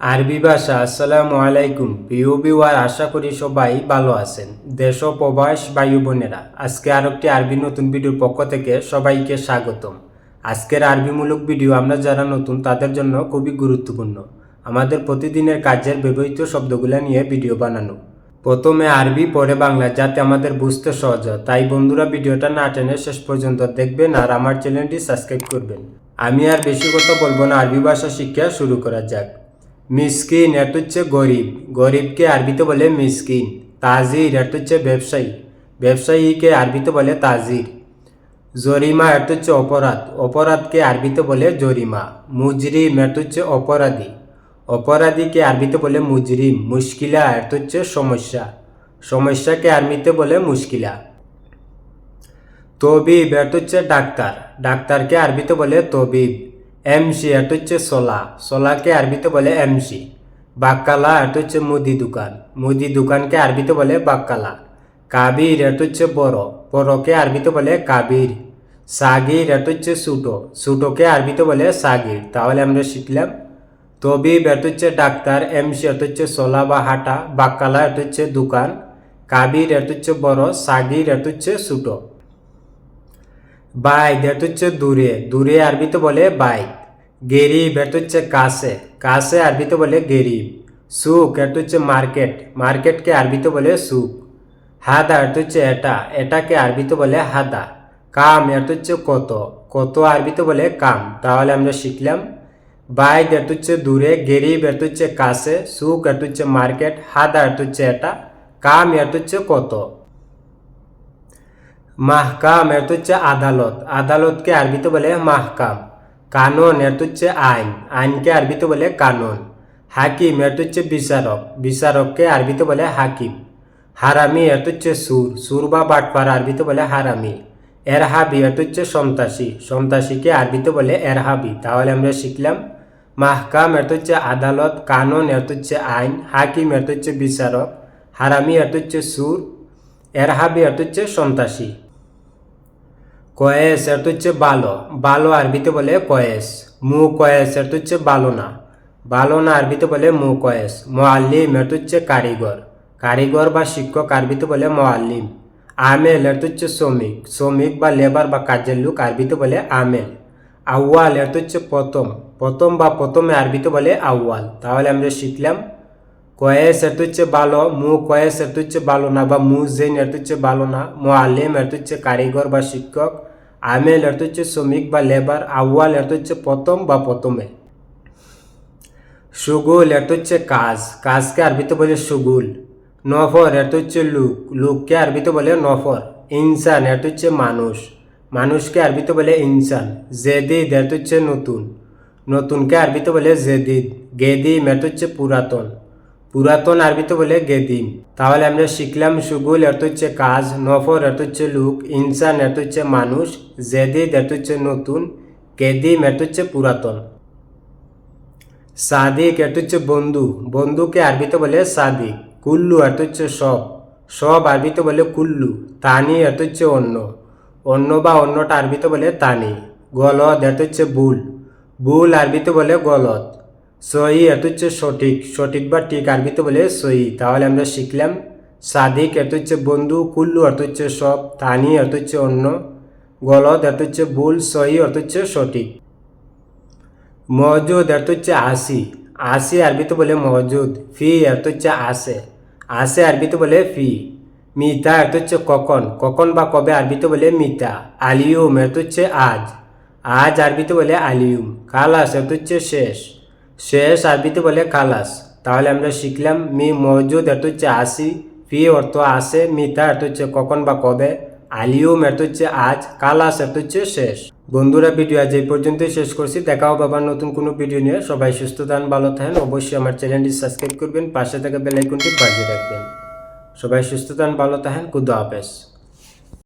আরবি ভাষা, আসসালামু আলাইকুম। প্রিয় বিওয়ার আশা করি সবাই ভালো আছেন। দেশ ও প্রবাস বায়ু বোনেরা, আজকে আর একটি আরবি নতুন ভিডিওর পক্ষ থেকে সবাইকে স্বাগতম। আজকের আরবিমূলক ভিডিও আমরা যারা নতুন, তাদের জন্য খুবই গুরুত্বপূর্ণ। আমাদের প্রতিদিনের কাজের ব্যবহৃত শব্দগুলো নিয়ে ভিডিও বানানো। প্রথমে আরবি, পরে বাংলা, যাতে আমাদের বুঝতে সহজ হয়। তাই বন্ধুরা, ভিডিওটা না টেনে শেষ পর্যন্ত দেখবেন আর আমার চ্যানেলটি সাবস্ক্রাইব করবেন। আমি আর বেশি কথা বলব না, আরবি ভাষা শিক্ষা শুরু করা যাক। মিসকিন এটা হচ্ছে গরিব। গরিবকে আরবিতে বলে মিসকিন, তাজির এটা হচ্ছে ব্যবসায়ী। ব্যবসায়ীকে আরবিতে বলে তাজির। জরিমা এটা হচ্ছে অপরাধ। অপরাধকে আরবিতে বলে জরিমা। মুজরিম এটা হচ্ছে অপরাধী। অপরাধীকে আরবিতে বলে মুজরিম। মুশকিলা এটা হচ্ছে সমস্যা। সমস্যাকে আরবিতে বলে মুশকিলা। তবিব এটা হচ্ছে ডাক্তার। ডাক্তারকে আরবিতে বলে তবিব। এমসি এটা হচ্ছে সোলা সোলাকে আরবিতে বলে এমসি বাক্কালা এটা হচ্ছে মুদি দোকান। মুদি দোকানকে আরবিতে বলে বাক্কালা। কাবির এটা হচ্ছে বড়। বড়কে আরবিতে বলে কাবির সাগির এটা হচ্ছে সুটো। সুটোকে আরবিতে বলে সাগির তাহলে আমরা শিখলাম, তবিব এটা হচ্ছে ডাক্তার এমসি এটা হচ্ছে সোলা বা হাঁটা, বাক্কালা এটা হচ্ছে দোকান, কাবির এটা হচ্ছে বড়, সাগির এটা হচ্ছে সুটো। বাইদ এটা হচ্ছে দূরে দূরে আরবিতে বলে বাইদ গেরিব এটা হচ্ছে কাছে কাছে আরবিতে বলে গেরিব সুক এটা হচ্ছে মার্কেট মার্কেটকে আরবিতে বলে সুক হাদা এটা হচ্ছে এটা এটাকে আরবিতে বলে হাদা কাম এটা হচ্ছে কত কত আরবিতে বলে কাম তাহলে আমরা শিখলাম বাইদ এটা হচ্ছে দূরে গেরিব এটা হচ্ছে কাছে সুক এটা হচ্ছে মার্কেট হাদা এটা হচ্ছে এটা কাম এটা হচ্ছে কত মাহকাম এর হচ্ছে আদালত আদালতকে আরবিতে বলে মাহকাম কানুন এর হচ্ছে আইন আইনকে আরবিতে বলে কানুন হাকিম এর হচ্ছে বিচারক বিচারককে আরবিতে বলে হাকিম হারামি এর হচ্ছে সুর সুর বা বাটপার আরবিতে বলে হারামি এরহাবি এর হচ্ছে সন্ত্রাসী সন্ত্রাসীকে আরবিতে বলে এরহাবি তাহলে আমরা শিখলাম মাহকাম এর হচ্ছে আদালত কানুন এর হচ্ছে আইন হাকিম এর হচ্ছে বিচারক হারামি এর হচ্ছে সুর এরহাবি এর হচ্ছে সন্ত্রাসী কয়েস এর তো হচ্ছে বালো। বালো আরবিতে বলে কয়েস। মু কয়েস এর তো হচ্ছে বালো না না আরবিতে বলে মু কয়েস। মোয়াল্লিম এর তো হচ্ছে কারিগর। কারিগর বা শিক্ষক আরবিতে বলে মোয়াল্লিম। আমেল এর তো হচ্ছে শ্রমিক। শ্রমিক বা লেবার বা কাজের লোক আরবিতে বলে আমেল। আউয়াল এর তো হচ্ছে প্রথম। প্রথম বা প্রথমে আরবিতে বলে আউয়াল। তাহলে আমরা শিখলাম কয়েস এর হচ্ছে ভালো, মু কয়েস এর হচ্ছে ভালো না বা মু জেন এর হচ্ছে ভালো না, মু আলেম এর হচ্ছে কারিগর বা শিক্ষক আমেল এর হচ্ছে শ্রমিক বা লেবার আউয়াল এর হচ্ছে প্রথম বা প্রথমে। সুগুল এর হচ্ছে কাজ, কাজকে আরবিতে বলে সুগুল। নফর এর হচ্ছে লুক, লুককে আরবিতে বলে নফর। ইনসান এর হচ্ছে মানুষ, মানুষকে আরবিতে বলে ইনসান। জেদিদ এর হচ্ছে নতুন, নতুনকে আরবিতে বলে জেদিদ। গেদিম এর হচ্ছে পুরাতন। পুরাতন আরবিতে বলে গেদিম। তাহলে আমরা শিখলাম সুগুল এত হচ্ছে কাজ নফর এত হচ্ছে লুক, ইনসান এত হচ্ছে মানুষ, জেদিদ এত হচ্ছে নতুন, গেদিম এত হচ্ছে পুরাতন। সাদিক এত হচ্ছে বন্ধু, বন্ধুকে আরবিতে বলে সাদিক, কুল্লু এত হচ্ছে সব সব আরবিতে বলে কুল্লু, তানি এত হচ্ছে অন্য অন্য বা অন্যটা আরবিতে বলে তানি, গলদ এত হচ্ছে বুল বুল আরবিতে বলে গলত সহি, এত হচ্ছে সঠিক সঠিক বা ঠিক আরবিতে বলে সহি। তাহলে আমরা শিখলাম, সাদিক এত হচ্ছে বন্ধু, কুল্লু অর্থ হচ্ছে সব, তানি অর্থ হচ্ছে অন্য, গলদ অর্থ হচ্ছে ভুল, সহি অর্থ হচ্ছে সঠিক। মহজুদ এত হচ্ছে আসি আসি আরবিতে বলে মহজুদ ফি অর্থ হচ্ছে আসে আসে আরবিতে বলে ফি, মিতা অর্থ হচ্ছে কখন কখন বা কবে আরবিতে বলে মিতা আলিউম অর্থ হচ্ছে আজ আজ আরবিতে বলে আলিউম কালাস অর্থ হচ্ছে শেষ। শেষ আরবিতে বলে কালাস তাহলে আমরা শিখলাম মি মজুদ এত হচ্ছে আসি, ফি অর্থ আসে মিতা এত হচ্ছে কখন বা কবে আলিউম এত হচ্ছে আজ কালাস এত হচ্ছে শেষ। বন্ধুরা, ভিডিও আজ এই পর্যন্তই শেষ করছি। দেখাও বাবার নতুন কোনো ভিডিও নিয়ে। সবাই সুস্থ থান ভালো থাকেন। অবশ্যই আমার চ্যানেলটি সাবস্ক্রাইব করবেন। পাশে থাকা বেলাইকনটি বাজিয়ে রাখবেন। সবাই সুস্থ থান ভালো থাকেন। খুদা হাফেজ।